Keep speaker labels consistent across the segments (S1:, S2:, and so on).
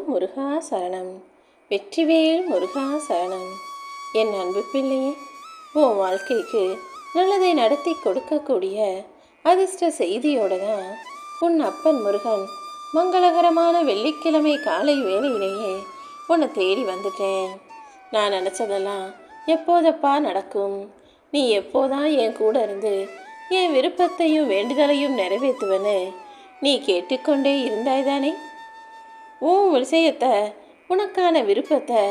S1: முருகா சரணம். வெற்றிவேல் முருகா சரணம். என் அன்பு பிள்ளையே உன் வாழ்க்கைக்கு நல்லதை நடத்தி கொடுக்கக்கூடிய அதிர்ஷ்ட செய்தியோட தான் உன் அப்பன் முருகன் மங்களகரமான வெள்ளிக்கிழமை காலை வேளையிலேயே உன்னை தேடி வந்துட்டேன். நான் நினச்சதெல்லாம் எப்போதப்பா நடக்கும்? நீ எப்போதான் என் கூட இருந்து என் விருப்பத்தையும் வேண்டுதலையும் நிறைவேற்றுவன்னு நீ கேட்டுக்கொண்டே இருந்தாய்தானே? உன் விஷயத்தை உனக்கான விருப்பத்தை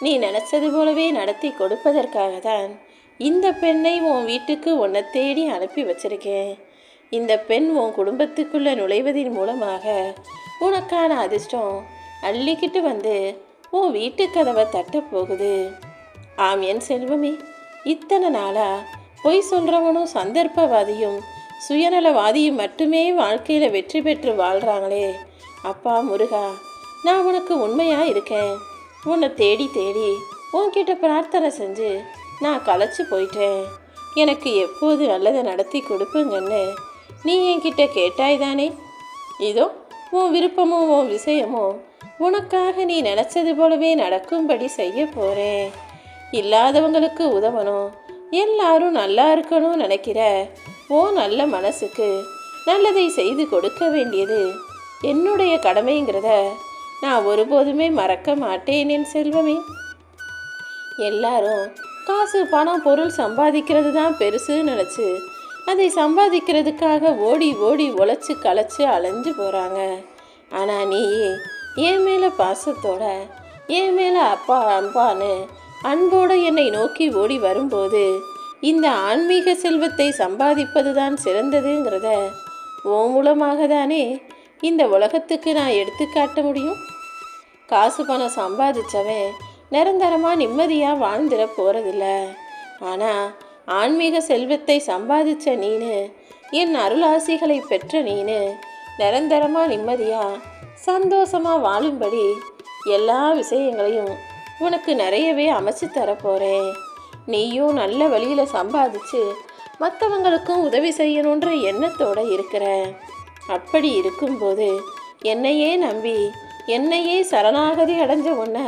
S1: நீ நினச்சது போலவே நடத்தி கொடுப்பதற்காக தான் இந்த பெண்ணை உன் வீட்டுக்கு உன்னை தேடி அனுப்பி வச்சிருக்கேன். இந்த பெண் உன் குடும்பத்துக்குள்ளே நுழைவதன் மூலமாக உனக்கான அதிர்ஷ்டம் அள்ளிக்கிட்டு வந்து உன் வீட்டு கதவை ஆம் என் செல்வமே இத்தனை நாளாக பொய் சொல்கிறவனும் சந்தர்ப்பவாதியும் சுயநலவாதியும் மட்டுமே வாழ்க்கையில் வெற்றி பெற்று வாழ்கிறாங்களே அப்பா முருகா நான் உனக்கு உண்மையாக இருக்கேன். உன்னை தேடி தேடி உன்கிட்ட பிரார்த்தனை செஞ்சு நான் களைச்சி போயிட்டேன். எனக்கு எப்போது நல்லதை நடத்தி கொடுப்புங்கன்னு நீ என்கிட்ட கேட்டாய் தானே இதோ உன் விருப்பமும் உன் விஷயமும் உனக்காக நீ நினச்சது போலவே நடக்கும்படி செய்ய போகிறேன் இல்லாதவங்களுக்கு உதவணும். எல்லாரும் நல்லா இருக்கணும்னு நினைக்கிற ஓ நல்ல மனசுக்கு நல்லதை செய்து கொடுக்க வேண்டியது என்னுடைய கடமைங்கிறத நான் ஒருபோதுமே மறக்க மாட்டேன் என் செல்வமே. எல்லாரும் காசு பணம் பொருள் சம்பாதிக்கிறது தான் பெருசுன்னு நினச்சி அதை சம்பாதிக்கிறதுக்காக ஓடி ஓடி உழைச்சி களைச்சி அலைஞ்சு போகிறாங்க ஆனால் நீ என் மேலே பாசத்தோட என் மேலே அப்பா அன்பான்னு அன்போடு என்னை நோக்கி ஓடி வரும்போது இந்த ஆன்மீக செல்வத்தை சம்பாதிப்பது தான் சிறந்ததுங்கிறத ஓ மூலமாக தானே இந்த உலகத்துக்கு நான் எடுத்து காட்ட முடியும்? காசு பணம் சம்பாதிச்சவன் நிரந்தரமாக நிம்மதியாக வாழ்ந்துட போகிறதில்ல ஆனால் ஆன்மீக செல்வத்தை சம்பாதிச்ச நீனு என் அருளாசிகளை பெற்ற நீனு நிரந்தரமாக நிம்மதியாக சந்தோஷமாக வாழும்படி எல்லா விஷயங்களையும் உனக்கு நிறையவே அமைச்சு தரப்போகிறேன் நீயும் நல்ல வழியில் சம்பாதிச்சு மற்றவங்களுக்கும் உதவி செய்யணுன்ற எண்ணத்தோடு இருக்கிற. அப்படி இருக்கும்போது என்னையே நம்பி என்னையே சரணாகதி அடைஞ்ச உன்னை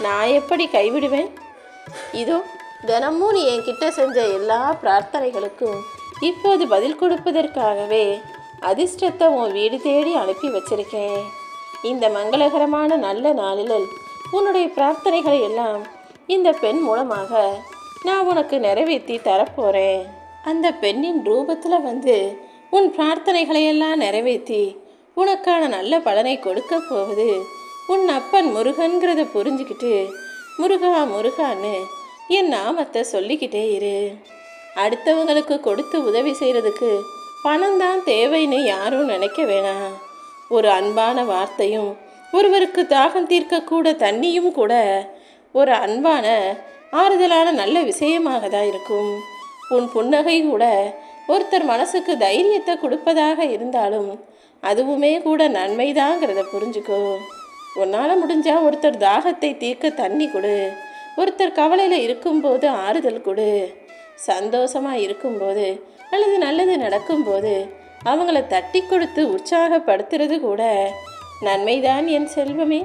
S1: நான் எப்படி கைவிடுவேன்? இதோ தினமும் நீ என்கிட்ட செஞ்ச எல்லா பிரார்த்தனைகளுக்கும் இப்போது பதில் கொடுப்பதற்காகவே அதிர்ஷ்டத்தை உன் வீடு தேடி அனுப்பி வச்சிருக்கேன். இந்த மங்களகரமான நல்ல நாளில் உன்னுடைய பிரார்த்தனைகளை எல்லாம் இந்த பெண் மூலமாக நான் உனக்கு நிறைவேற்றி தரப்போகிறேன் அந்த பெண்ணின் ரூபத்தில் வந்து உன் பிரார்த்தனைகளை எல்லாம் நிறைவேற்றி உனக்கான நல்ல பலனை கொடுக்க போகுது. உன் அப்பன் முருகன்கிறத புரிஞ்சுக்கிட்டு முருகா முருகான்னு என் நாமத்தை சொல்லிக்கிட்டே இரு. அடுத்தவங்களுக்கு கொடுத்து உதவி செய்கிறதுக்கு பணம் தான் தேவைன்னு யாரும் நினைக்க வேணாம் ஒரு அன்பான வார்த்தையும் ஒருவருக்கு தாகம் தீர்க்கக்கூட தண்ணியும் கூட ஒரு அன்பான ஆறுதலான நல்ல விஷயமாக தான் இருக்கும். உன் புன்னகை கூட ஒருத்தர் மனசுக்கு தைரியத்தை கொடுப்பதாக இருந்தாலும் அதுவுமே கூட நன்மைதாங்கிறத புரிஞ்சுக்கோ. உன்னால் முடிஞ்சால் ஒருத்தர் தாகத்தை தீர்க்க தண்ணி கொடு. ஒருத்தர் கவலையில் இருக்கும்போது ஆறுதல் கொடு. சந்தோஷமாக இருக்கும்போது அல்லது நல்லது நடக்கும்போது அவங்கள தட்டி கொடுத்து உற்சாகப்படுத்துறது கூட நன்மைதான் என் செல்வமே.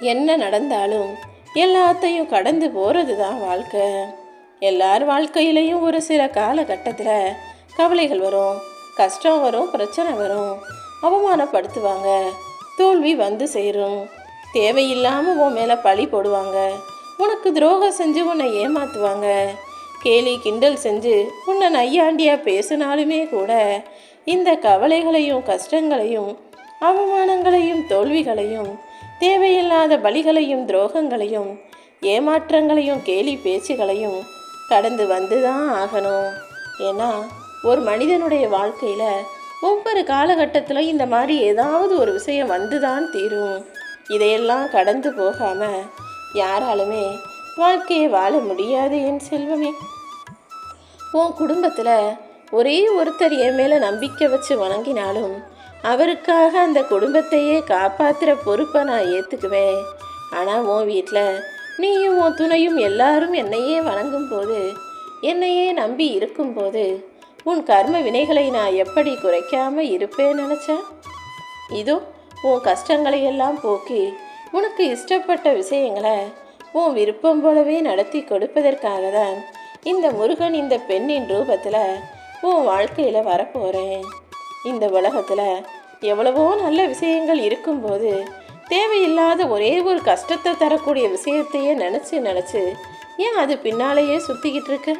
S1: என்ன நடந்தாலும் எல்லாத்தையும் கடந்து போகிறது தான் வாழ்க்கை. எல்லார் வாழ்க்கையிலையும் ஒரு சில காலகட்டத்தில் கவலைகள் வரும். கஷ்டம் வரும் பிரச்சனை வரும் அவமானப்படுத்துவாங்க தோல்வி வந்து சேரும். தேவையில்லாமல் உன் மேலே பழி போடுவாங்க. உனக்கு துரோகம் செஞ்சு உன்னை ஏமாற்றுவாங்க கேலி கிண்டல் செஞ்சு உன்னை நையாண்டியாக பேசினாலுமே கூட இந்த கவலைகளையும் கஷ்டங்களையும் அவமானங்களையும் தோல்விகளையும் தேவையில்லாத பலிகளையும் துரோகங்களையும் ஏமாற்றங்களையும் கேலி பேச்சுகளையும் கடந்து வந்து தான் ஆகணும். ஏன்னா ஒரு மனிதனுடைய வாழ்க்கையில் ஒவ்வொரு காலகட்டத்திலும் இந்த மாதிரி ஏதாவது ஒரு விஷயம் வந்து தான் தீரும். இதையெல்லாம் கடந்து போகாமல் யாராலுமே வாழ்க்கையை வாழ முடியாது என் செல்வமே. உன் குடும்பத்தில் ஒரே ஒருத்தர் என் மேலே நம்பிக்கை வச்சு வணங்கினாலும் அவருக்காக அந்த குடும்பத்தையே காப்பாற்றுற பொறுப்பை நான் ஏற்றுக்குவேன் ஆனால் உன் வீட்டில் நீயும் உன் துணையும் எல்லாரும் என்னையே வணங்கும் போது என்னையே நம்பி இருக்கும்போது உன் கர்ம வினைகளை நான் எப்படி குறைக்காம இருப்பேன் நினச்சேன்? இதோ உன் கஷ்டங்களை எல்லாம் போக்கி உனக்கு இஷ்டப்பட்ட விஷயங்களை உன் விருப்பம் போலவே நடத்தி கொடுப்பதற்காக தான் இந்த முருகன் இந்த பெண்ணின் ரூபத்தில் உன் வாழ்க்கையில் வரப்போகிறேன் இந்த உலகத்தில் எவ்வளவோ நல்ல விஷயங்கள் இருக்கும்போது தேவையில்லாத ஒரே ஒரு கஷ்டத்தை தரக்கூடிய விஷயத்தையே நினச்சி நினச்சி ஏன் அது பின்னாலேயே சுற்றிக்கிட்டு இருக்க?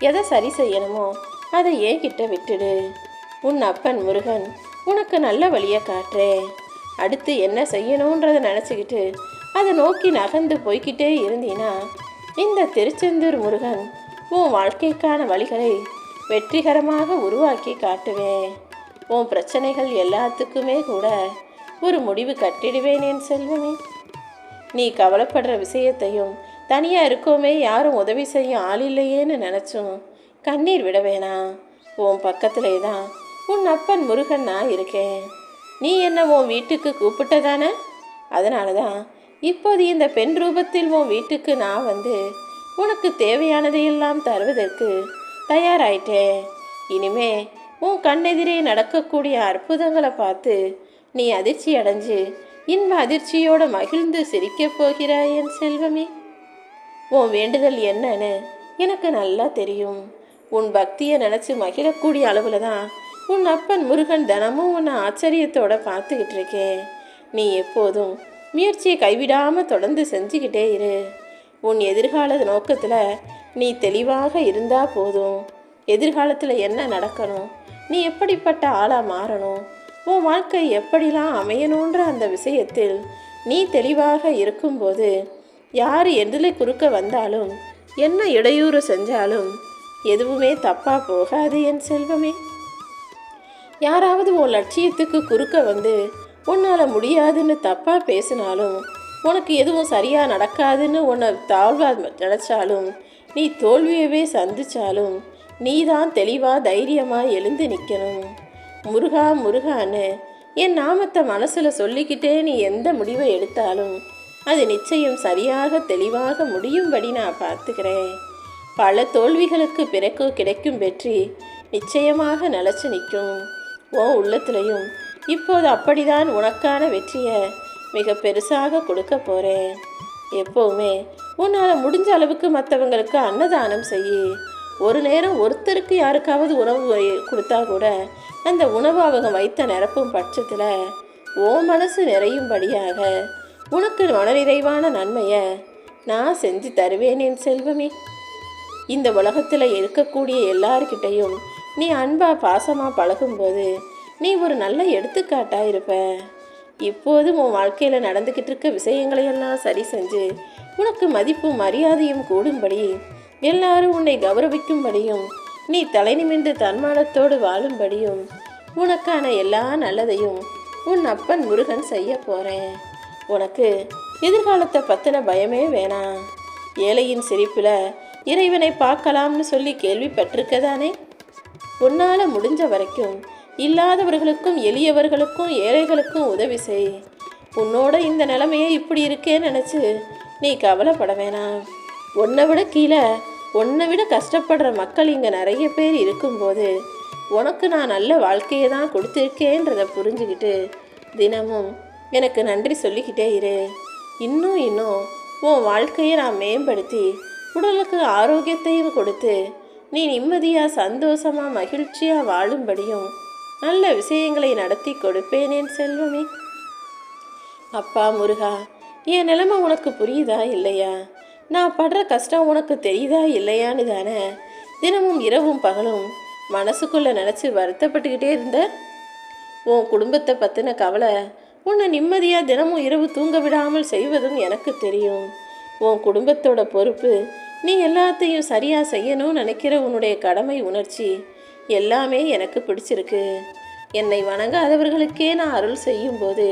S1: எதை சரி செய்யணுமோ அதை ஏன் விட்டுடு? உன் அப்பன் முருகன் உனக்கு நல்ல வழியை காட்டுறேன் அடுத்து என்ன செய்யணுன்றதை நினச்சிக்கிட்டு அதை நோக்கி நகர்ந்து போய்கிட்டே இருந்தீன்னா இந்த திருச்செந்தூர் முருகன் உன் வாழ்க்கைக்கான வழிகளை வெற்றிகரமாக உருவாக்கி காட்டுவேன். உன் பிரச்சனைகள் எல்லாத்துக்குமே கூட ஒரு முடிவு கட்டிடுவேன் என் செல்வமே. நீ கவலைப்படுற விஷயத்தையும் தனியாக இருக்கோமே யாரும் உதவி செய்ய ஆள் இல்லையேன்னு நினச்சோம் கண்ணீர் விட வேணாம் உன் பக்கத்திலே தான் உன் அப்பன் முருகன் நான் இருக்கேன். நீ என்ன உன் வீட்டுக்கு கூப்பிட்டதானே? அதனால தான் இப்போது இந்த பெண் ரூபத்தில் உன் வீட்டுக்கு நான் வந்து உனக்கு தேவையானதையெல்லாம் தருவதற்கு தயாராயிட்டேன். இனிமே உன் கண்ணெதிரே நடக்கக்கூடிய அற்புதங்களை பார்த்து நீ அதிர்ச்சி அடைஞ்சு இன்ப அதிர்ச்சியோட மகிழ்ந்து சிரிக்கப் போகிறாய் என் செல்வமே. உன் வேண்டுதல் என்னன்னு எனக்கு நல்லா தெரியும். உன் பக்தியை நினச்சி மகிழக்கூடிய அளவில் தான் உன் அப்பன் முருகன் தினமும் உன்னை ஆச்சரியத்தோட பார்த்துக்கிட்டு இருக்கேன். நீ எப்போதும் முயற்சியை கைவிடாமல் தொடர்ந்து செஞ்சுக்கிட்டே இரு. உன் எதிர்கால நோக்கத்தில் நீ தெளிவாக இருந்தால் போதும். எதிர்காலத்தில் என்ன நடக்கணும்? நீ எப்படிப்பட்ட ஆளாக மாறணும்? உன் வாழ்க்கை எப்படிலாம் அமையணுன்ற அந்த விஷயத்தில் நீ தெளிவாக இருக்கும்போது யார் எதில் குறுக்க வந்தாலும் என்ன இடையூறு செஞ்சாலும் எதுவுமே தப்பாக போகாது என் செல்வமே. யாராவது உன் லட்சியத்துக்கு குறுக்க வந்து உன்னால் முடியாதுன்னு தப்பாக பேசினாலும் உனக்கு எதுவும் சரியாக நடக்காதுன்னு உன்னை தாழ்வாக நினச்சாலும் நீ தோல்வியவே சந்தித்தாலும் நீ தான் தெளிவாக தைரியமாக எழுந்து நிற்கணும் முருகா முருகான்னு என் நாமத்தை மனசில் சொல்லிக்கிட்டே நீ எந்த முடிவை எடுத்தாலும் அது நிச்சயம் சரியாக தெளிவாக முடியும்படி நான் பார்த்துக்கிறேன். பல தோல்விகளுக்கு பிறகு கிடைக்கும் வெற்றி நிச்சயமாக நிலச்சி நிற்கும். ஓ உள்ளத்துலையும் இப்போது அப்படிதான் உனக்கான வெற்றியை மிக பெருசாக கொடுக்க போகிறேன் எப்போவுமே உன்னால் முடிஞ்ச அளவுக்கு மற்றவங்களுக்கு அன்னதானம் செய் ஒரு நேரம் ஒருத்தருக்கு யாருக்காவது உணவு கொடுத்தா கூட அந்த உணவு அவங்க வைத்த நிரப்பும் பட்சத்தில் ஓ மனசு நிறையும்படியாக உனக்கு மனநிறைவான நன்மையை நான் செஞ்சு தருவேன் என் செல்வமே. இந்த உலகத்தில் இருக்கக்கூடிய எல்லார்கிட்டையும் நீ அன்பா பாசமா பழகும்போது நீ ஒரு நல்ல எடுத்துக்காட்டாக இருப்ப. இப்போது உன் வாழ்க்கையில் நடந்துக்கிட்டு இருக்க விஷயங்களையெல்லாம் சரி செஞ்சு உனக்கு மதிப்பும் மரியாதையும் கூடும்படி எல்லாரும் உன்னை கௌரவிக்கும்படியும் நீ தலை நிமிர்ந்து தன்மானத்தோடு வாழும்படியும் உனக்கான எல்லா நல்லதையும் உன் அப்பன் முருகன் செய்ய போகிறேன் உனக்கு எதிர்காலத்தை பற்றின பயமே வேணாம். ஏழையின் சிரிப்பில் இறைவனை பார்க்கலாம்னு சொல்லி கேள்விப்பட்டிருக்கதானே? உன்னால் முடிஞ்ச வரைக்கும் இல்லாதவர்களுக்கும் எளியவர்களுக்கும் ஏழைகளுக்கும் உதவி செய். உன்னோட இந்த நிலைமையே இப்படி இருக்கேன்னு நினச்சி நீ கவலைப்பட வேணாம். உன்னை விட கீழே உன்னை விட கஷ்டப்படுற மக்கள் இங்கே நிறைய பேர் இருக்கும்போது உனக்கு நான் நல்ல வாழ்க்கையை தான் கொடுத்துருக்கேன்றதை புரிஞ்சுக்கிட்டு தினமும் எனக்கு நன்றி சொல்லிக்கிட்டே இரு. இன்னும் இன்னும் உன் வாழ்க்கையை நான் மேம்படுத்தி உடலுக்கு ஆரோக்கியத்தையும் கொடுத்து நீ நிம்மதியாக சந்தோஷமாக மகிழ்ச்சியாக வாழும்படியும் நல்ல விஷயங்களை நடத்தி கொடுப்பேன் என் செல்வமே. அப்பா முருகா என் நிலைமை உனக்கு புரியுதா இல்லையா? நான் படுற கஷ்டம் உனக்கு தெரியுதா இல்லையான்னு தானே. தினமும் இரவும் பகலும் மனசுக்குள்ளே நினச்சி வருத்தப்பட்டுக்கிட்டே இருந்த உன் குடும்பத்தை பற்றின கவலை உன்னை நிம்மதியாக தினமும் இரவு தூங்க விடாமல் செய்வதும் எனக்கு தெரியும். உன் குடும்பத்தோட பொறுப்பு நீ எல்லாத்தையும் சரியாக செய்யணும்னு நினைக்கிற உன்னுடைய கடமை உணர்ச்சி எல்லாமே எனக்கு பிடிச்சிருக்கு. என்னை வணங்காதவர்களுக்கே நான் அருள் செய்யும்போது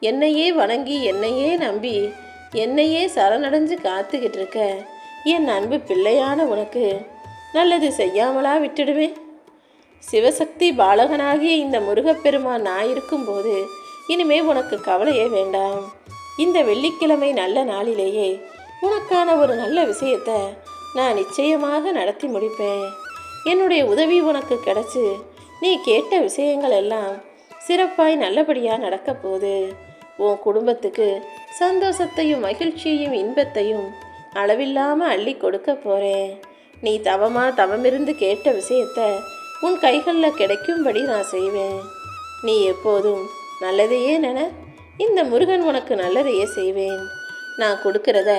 S1: என்னையே வணங்கி என்னையே நம்பி என்னையே சரணடைஞ்சு காத்துக்கிட்டு இருக்க என் அன்பு பிள்ளையான உனக்கு நல்லது செய்யாமலா விட்டுடுவேன் சிவசக்தி பாலகனாகிய இந்த முருகப்பெருமான் நான் இருக்கும்போது இனிமே உனக்கு கவலையே வேண்டாம். இந்த வெள்ளிக்கிழமை நல்ல நாளிலேயே உனக்கான ஒரு நல்ல விஷயத்த நான் நிச்சயமாக நடத்தி முடிப்பேன். என்னுடைய உதவி உனக்கு கிடைச்சி நீ கேட்ட விஷயங்கள் எல்லாம் சிறப்பாய் நல்லபடியாக நடக்க போகுது. உன் குடும்பத்துக்கு சந்தோஷத்தையும் மகிழ்ச்சியையும் இன்பத்தையும் அளவில்லாமல் அள்ளி கொடுக்க போகிறேன் நீ தவமாக தவமிருந்து கேட்ட விஷயத்த உன் கைகளில் கிடைக்கும்படி நான் செய்வேன். நீ எப்போதும் நல்லதையே நென இந்த முருகன் உனக்கு நல்லதையே செய்வேன். நான் கொடுக்கிறத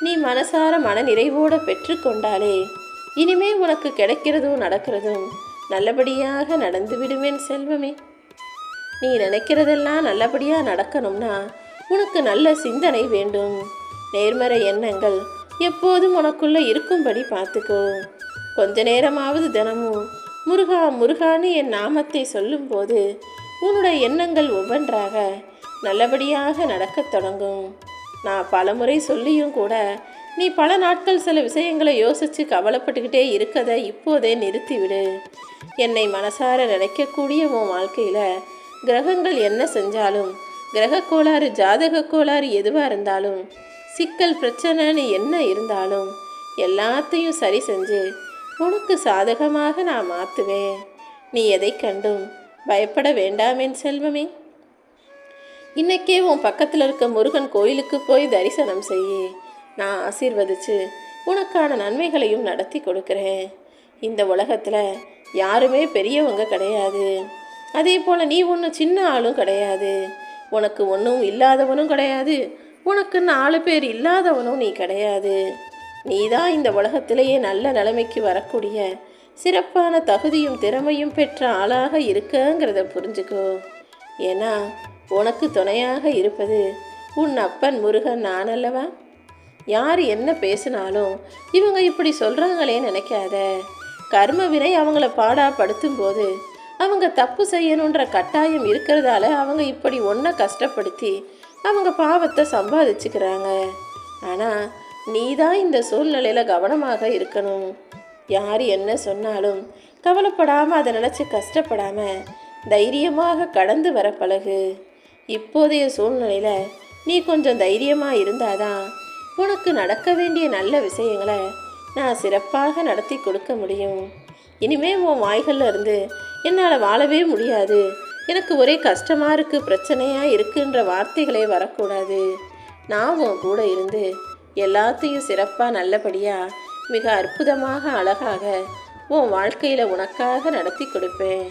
S1: நீ மனசார மன நிறைவோடு பெற்றுக்கொண்டாலே. இனிமே உனக்கு கிடைக்கிறதும் நடக்கிறதும் நல்லபடியாக நடந்து விடுவேன் செல்வமே. நீ நினைக்கிறதெல்லாம் நல்லபடியாக நடக்கணும்னா உனக்கு நல்ல சிந்தனை வேண்டும். நேர்மறை எண்ணங்கள் எப்போதும் உனக்குள்ளே இருக்கும்படி பார்த்துக்கோ. கொஞ்ச நேரமாவது தினமும் முருகா முருகான்னு என் நாமத்தை சொல்லும்போது உன்னுடைய எண்ணங்கள் ஒவ்வொன்றாக நல்லபடியாக நடக்கத் தொடங்கும். நான் பலமுறை சொல்லியும் கூட நீ பல நாட்கள் சில விஷயங்களை யோசித்து கவலைப்பட்டுக்கிட்டே இருக்கதை இப்போதே நிறுத்திவிடு. என்னை மனசார நினைக்கக்கூடிய உன் வாழ்க்கையில் கிரகங்கள் என்ன செஞ்சாலும் கிரக கோளாறு ஜாதக கோளாறு எதுவாக இருந்தாலும் சிக்கல் பிரச்சனைன்னு என்ன இருந்தாலும் எல்லாத்தையும் சரி செஞ்சு உனக்கு சாதகமாக நான் மாற்றுவேன் நீ எதை கண்டும் பயப்பட வேண்டாமேன் செல்வமே. இன்னைக்கே உன் பக்கத்தில் இருக்க முருகன் கோயிலுக்கு போய் தரிசனம் செய்யி. நான் ஆசீர்வதிச்சு உனக்கான நன்மைகளையும் நடத்தி கொடுக்குறேன். இந்த உலகத்தில் யாருமே பெரியவங்க கிடையாது. அதே போல் நீ ஒன்று சின்ன ஆளும் கிடையாது. உனக்கு ஒன்றும் இல்லாதவனும் கிடையாது. உனக்கு நாலு பேர் இல்லாதவனும் நீ கிடையாது. நீ தான் இந்த உலகத்திலேயே நல்ல நிலைமைக்கு வரக்கூடிய சிறப்பான தகுதியும் திறமையும் பெற்ற ஆளாக இருக்கங்கிறத புரிஞ்சுக்கோ. ஏன்னா உனக்கு துணையாக இருப்பது உன் அப்பன் முருகன் நான் அல்லவா யார் என்ன பேசினாலும் இவங்க இப்படி சொல்கிறாங்களே நினைக்காத. கர்ம வினை அவங்கள பாடாப்படுத்தும் போது அவங்க தப்பு செய்யணுன்ற கட்டாயம் இருக்கிறதால அவங்க இப்படி ஒன்றை கஷ்டப்படுத்தி அவங்க பாவத்தை சம்பாதிச்சுக்கிறாங்க. ஆனால் நீ தான் இந்த சூழ்நிலையில் கவனமாக இருக்கணும். யார் என்ன சொன்னாலும் கவலைப்படாமல் அதை நினச்சி கஷ்டப்படாமல் தைரியமாக கடந்து வர பழகு. இப்போதைய சூழ்நிலையில் நீ கொஞ்சம் தைரியமாக இருந்தாதான் உனக்கு நடக்க வேண்டிய நல்ல விஷயங்களை நான் சிறப்பாக நடத்தி கொடுக்க முடியும். இனிமே உன் வாய்கள்ல இருந்து என்னால் வாழவே முடியாது. எனக்கு ஒரே கஷ்டமாக இருக்குது பிரச்சனையாக இருக்குன்ற வார்த்தைகளே வரக்கூடாது. நான் உன் கூட இருந்து எல்லாத்தையும் சிறப்பாக நல்லபடியாக மிக அற்புதமாக அழகாக உன் வாழ்க்கையில் உனக்காக நடத்தி கொடுப்பேன்.